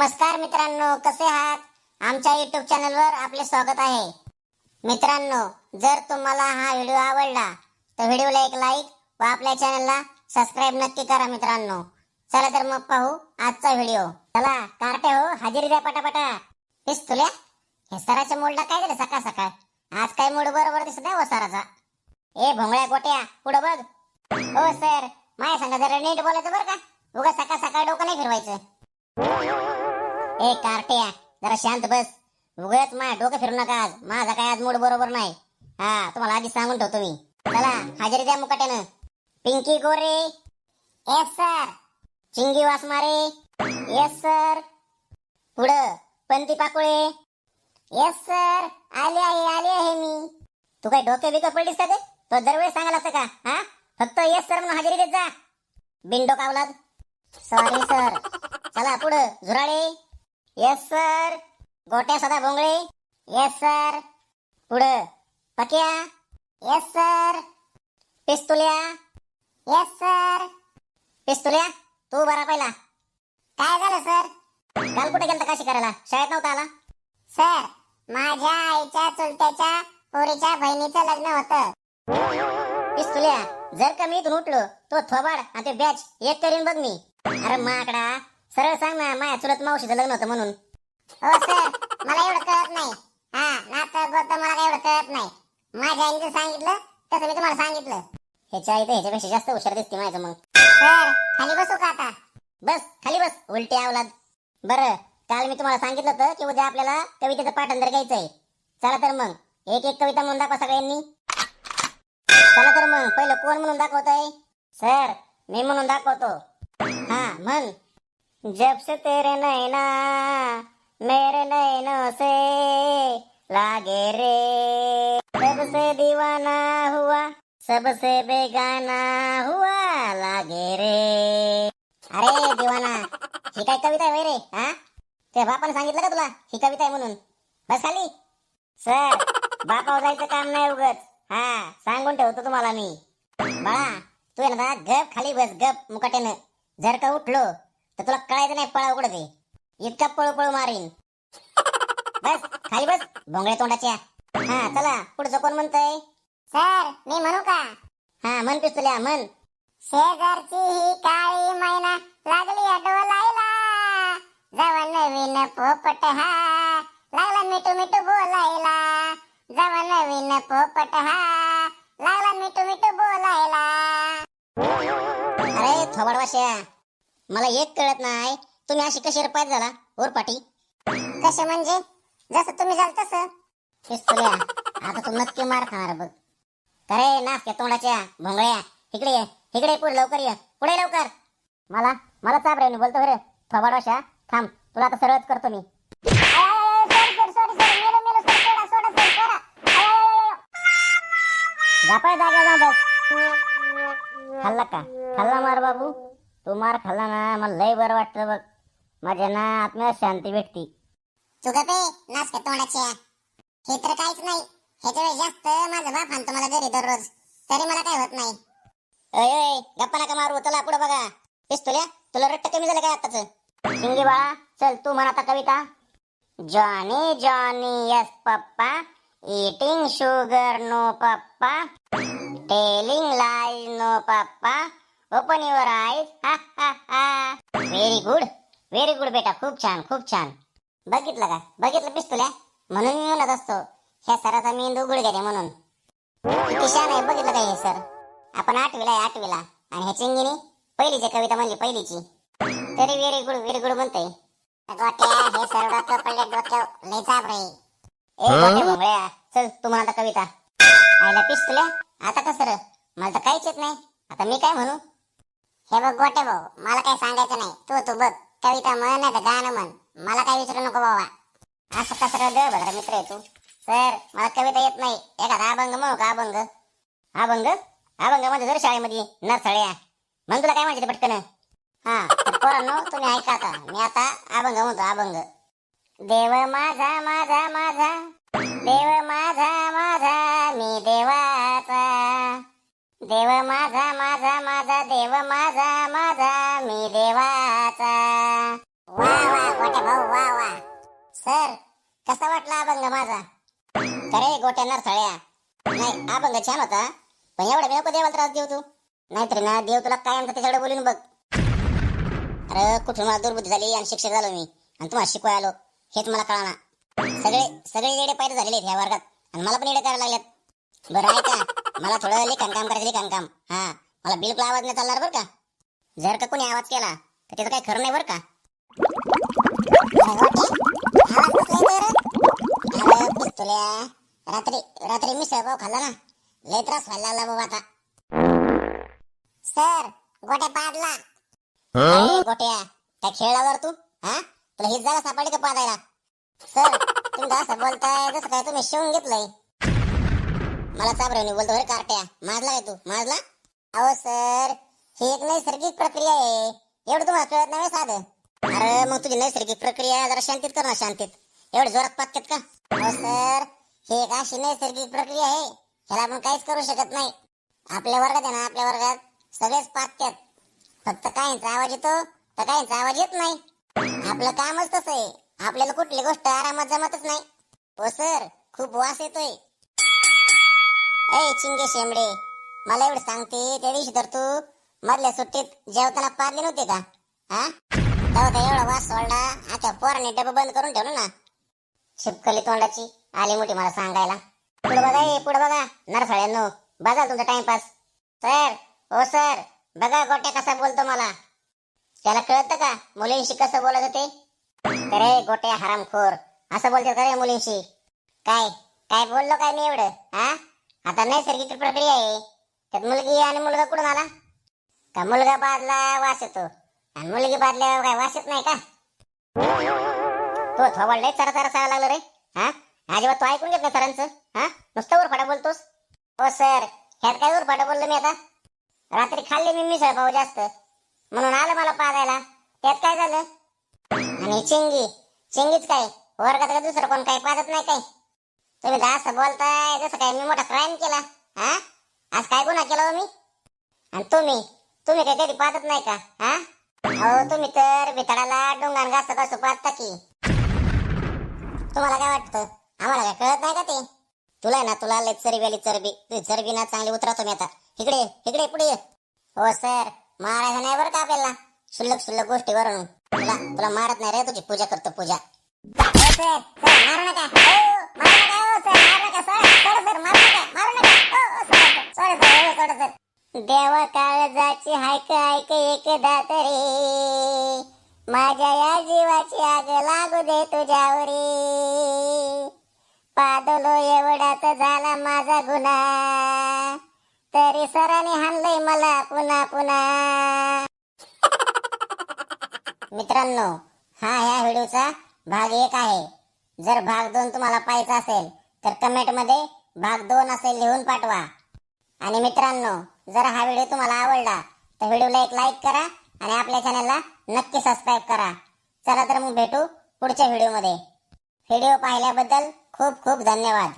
नमस्कार मित्रांनो कसे आहात? आमच्या युट्यूब चॅनलवर आपले स्वागत आहे. मित्रांनो जर तुम्हाला हा व्हिडिओ आवडला तर व्हिडिओला एक लाईक व आपल्या चॅनलला सबस्क्राईब नक्की करा मित्रांनो. चला तर मग पाहू आजचा व्हिडिओ. चला कारटे हो हजेरी द्या पटापटा. हेच तुल्या हे सराच्या मोडला काय झालं सकाळ सकाळ? आज काय मूड बरोबर दिसत आहे हो सराचा? ए भोंगळ्या गोट्या पुढं बघ. हो सर. माझ्या सांगा जरा नीट बोलायचं बरं का? ए जरा शांत बस. उगाच माझ्या डोकं फिरू नका आज. माझा काय आज मूड बरोबर नाही. हा तुम्हाला आधी सांगून ठेवतो मी. चला हजेरी द्या मुकाट्यानं. Pinki Gore. Yes sir Chingi Wasmare. Yes sir पुढं पंती पाकुळे. येस सर आले आहे आले आहे मी. तू काय डोके बिकं पडलीस का ते तो दरवेळेस सांगायला असं का? हा? फक्त येस सर म्हणून हजेरी देत जा. बिंडो कावलाद सॉरी सर चला पुढं. झुराळे. येस सर गोट्या सदा भोंगळे येस सर पुढं. Pakya. Yes sir Pistulya. Yes sir Pistulya तू बरा पहिला. काय झालं सर काल कुठे गेलता काशी करायला? शाळेत नव्हता आला? सर माझ्या आईच्या चुलत्याच्या पोरीच्या बहिणीचं लग्न होतं. पिस्तुल्या जर का मी इथून उठलो तो थोबाड आणि ते बॅच एक करीन बघ मी. अरे माकडा. सरळ सांग ना माझ्या चुलत मावशीचं लग्न होतं म्हणून. हो सर मला एवढं कळत नाही. हा नातं गोत मला काय एवढं कळत नाही. माझ्या आईने सांगितलं तसं मी तुम्हाला सांगितलं. ह्याच्या आई तर ह्याच्यापेक्षा जास्त हुशार दिसते माझं मग. सर खाली बसू का आता? बस खाली बस उलटी आवलाद बरं काल मी तुम्हाला सांगितलं होतं की उद्या आपल्याला कवितेचं पाठांतर घ्यायचंय. चला तर मग एक एक कविता म्हणून दाखवा सगळ्यांनी. चला तर मग पहिलं कोण म्हणून दाखवतय? सर मी म्हणून दाखवतो. हा म्हण. जब से तेरे नैना मेरे नैनों से लागे रे। सबसे दीवाना हुआ सबसे बेगाना हुआ लागे रे। अरे दिवाना ही काय कविता आहे रे हा? त्या बापाने सांगितलं का तुला ही कविता आहे म्हणून? बस खाली. सर बापावर जायचं काम नाही उगत हा सांगून ठेवतो तुम्हाला मी. बाळा तू ना गप खाली बस गप मुकाट्यानं. जर का उठलो तर तुला कळायचं नाही पळा उघड ते. इतका पळू पळू मारीन. बस खाली बस भोंगळे तोंडाच्या. हा चला पुढचं कोण म्हणतंय? सर मी म्हणू का? हा म्हण पिस्तुल्या म्हण. शेजारची ही काळी मैना लागली डोलायला. नवीन पोपट हा. लागला मिठू मिठू बोलायला. जवा नवीन पोपट हा. लागला मिठू मिठू बोलायला. अरे थोबाड वाश्या मला एक कळत नाही. तुम्ही अशी कशी रुपयात झाला? ओरपाटी कसे म्हणजे? जसं तुम्ही झाल तसं. पिस्तुल्या आता तू नक्की मार खाणार बघ. अरे नासक्या तोंडाच्या भोंगळ्या. इकडे ये इकडे पुढे लवकर ये. पुढे लवकर. मला मला चाप बोलतो बरं थोबाड वाशा थांब. तुला आता सरळच करतो मी. जापाय जागा जा बस खाल्ला का? खाल्ला मार बाबू. तू मार खाल्ला ना मला लय बरं वाटतं बघ. माझ्या ना आत्म्यात शांती भेटती. चुकते नाच तोंडाच्या हे तर काहीच नाही. ह्याच्या वेळेस जास्त माझा बाप आणतो मला घरी दररोज. तरी मला काय होत नाही. अय अय गप्पा नका मारू चला पुढे बघा. पिस्तुल्या तुला रट्ट कमी झालं काय आताच? शिंगी बाळा चल तू म्हण आता कविता. Johnny Johnny yes papa. Eating sugar no papa. Telling lies no papa. Open your eyes ha ha ha very good very good बेटा. खूप छान खूप छान. बघितलं का? बघितलं पिस्तुल्या? म्हणून मी म्हणत असतो ह्या सराचा मेंदू गुडघ्याने म्हणून. किती छान आहे बघितलं का हे सर? आपण आठवीला आहे आठवीला. आणि ह्या चिंगीने पहिलीची कविता म्हणली पहिलीची. तरी व्हेरी गुड व्हेरी गुड म्हणतोय. गोट्या हे सर्व डोकं पडले डोक्यावर लय चाप रे. ए गोट्या भोंगळ्या चल तू म्हणा आता कविता. आईला पिस्तुल्या? आता कसं रे मला तर काहीच येत नाही. आता मी काय म्हणू? हे बघ गोटे भाऊ मला काही सांगायचं नाही. तू तू बघ कविता म्हण नाही तर गाणं म्हण. मला काही विचारू नको बाबा. असं कसं दळ दे मित्र आहे तू. सर मला कविता येत नाही. एखादा अभंग म्हणू का अभंग? अभंग? अभंग म्हणजे जर शाळेमध्ये नरसळ्या. मग तुला काय माहिती पटकन? हा पोरांनो तुम्ही ऐका आता. मी आता अभंग म्हणतो अभंग. देव माझा माझा माझा. देव माझा माझा. मी देवा देव माझा माझा माझा देव माझा माझा मी देवाचा. वा वा गोट्या भाऊ वा वा. सर कसा वाटला अभंग माझा? अरे गोट्या नरसळ्या. नाही अभंग छान होता पण एवढा मी नको देवाला त्रास देऊ तू. नाहीतर ना देव तुला काय म्हणतो त्याच्याकडे बोलून बघ. अरे कुठून मला दुर्बुद्धी झाली आणि शिक्षक झालो मी. आणि तुम्हाला शिकवाय आलो हेच मला कळाना सगळे सगळे येडे पायरे झालेले आहेत ह्या वर्गात आणि मला पण येडे करायला लागल्यात बरं आहे का मला थोडं लिखाण काम करायचं लिखाण काम हा मला बिलकुल आवाज नाही चालणार बरं का. जर का कोणी आवाज केला तर त्याचं काही खरं नाही बरं का. पिस्तुल्या रात्री रात्री मिसळ पाव खाल्ला ना लय त्रास व्हायला लागला बाबा आता. सर गोट्या पाडला. अरे गोट्या काय खेळला तू हा? तुला हीच जागा सापडली का पाहायला सर तुम्ही असं बोलताय जसं काय तुम्ही शिवून घेतलंय. मला चाबऱ्याने बोलतो बरं कारट्या माजला काय तू माजला? अहो सर ही एक नैसर्गिक प्रक्रिया आहे. एवढं तुम्हाला कळत नाही साध साधं? अरे मग तुझी नैसर्गिक प्रक्रिया जरा शांतीत कर ना शांतीत. एवढं जोरात पाकतात का? अहो सर ही एक अशी नैसर्गिक प्रक्रिया आहे ह्याला आपण काहीच करू शकत नाही. आपल्या वर्गात आहे ना आपल्या वर्गात सगळेच पाकतात फक्त काहींचा आवाज येतो तर काहींचा आवाज येत नाही. आपलं कामच तसं आहे. आपल्याला कुठली गोष्ट आरामात जमतच नाही. हो सर खूप वास येतोय. ए चिंगे शेंबडे मला एवढं सांगते त्या दिवशी तर तू मधल्या सुट्टीत जेवताना पारले नव्हते का? हा? तेव्हा तर एवढा वास सोडला आता पोराने डबे बंद करून ठेवलं ना. शिपकली तोंडाची आली मोठी मला सांगायला. पुढे बघा ये पुढे बघा नरसाळ्यांनो बघा तुमचा टाइमपास. सर हो सर बघा गोट्या कसा बोलतो मला. त्याला कळतं का मुलींशी कसं बोलत होते? अरे गोट्या हरामखोर असं बोलते का रे मुलींशी? काय काय बोललो काय मी एवढं हा? आता नैसर्गिक प्रक्रिया आहे. त्यात मुलगी आणि मुलगा कुठून आला? का मुलगा बादला वास येतो? आणि मुलगी बादल्यावर काय वास येत नाही का? तो थोबाडलाय चरा चरा सारा लागलं रे. हा? अजिबात तू ऐकून घेत ना सरांचं? हा? नुसतं उरफाटा बोलतोस? हो सर. ह्यात काय उरफाटा बोललो मी आता? रात्री खाल्ले मी मिसळ पाव जास्त. म्हणून आलं मला पाजायला. त्यात काय झालं? आणि चिंगी. चिंगीच काय? वर्गात का दुसरं कोण काही पाजत नाही काय? तुम्ही तर असं बोलताय जसं काय मी मोठा क्राईम केला हा? आज काय गुन्हा केला हो मी? आणि तुम्ही? तुम्ही काय कधी पाजत नाही का हा? अहो तुम्ही तर भितडाला डोंगान घासत कसं पाहता की. तुम्हाला काय वाटतं? आम्हाला काय कळत नाही का ते? तुला ना तुला लय चरबी आली चरबी. तुझी चरबी ना चांगली उतरवतो मी आता. इकडे इकडे पुढे ये. हो सर. मारायचं नाही बरं का आपल्याला? शुल्लक शुल्लक गोष्टीवरून. तुला तुला मारत नाही रे तुझी पूजा करतो पूजा. हो सर. सर मारू नका. हो मारू नका. देवा काळजाची हायक ऐक एकदा तरी माझ्या या जीवाची आग लागू दे तुझ्यावरी. पादलो एवढाच झाला माझा गुन्हा. तरी सराने हाणलंय मला पुन्हा पुन्हा. मित्रांनो हा ह्या व्हिडिओचा भाग एक आहे. जर भाग दोन तुम्हाला पाहायचा असेल तर कमेंटमध्ये भाग दोन असेल लिहून पाठवा. आणि मित्रांनो जर हा व्हिडिओ तुम्हाला आवडला तर व्हिडिओला एक लाईक करा आणि आपल्या चॅनलला नक्की सबस्क्राईब करा. चला तर मग भेटू पुढच्या व्हिडिओमध्ये व्हिडिओ पाहिल्याबद्दल खूप खूप धन्यवाद.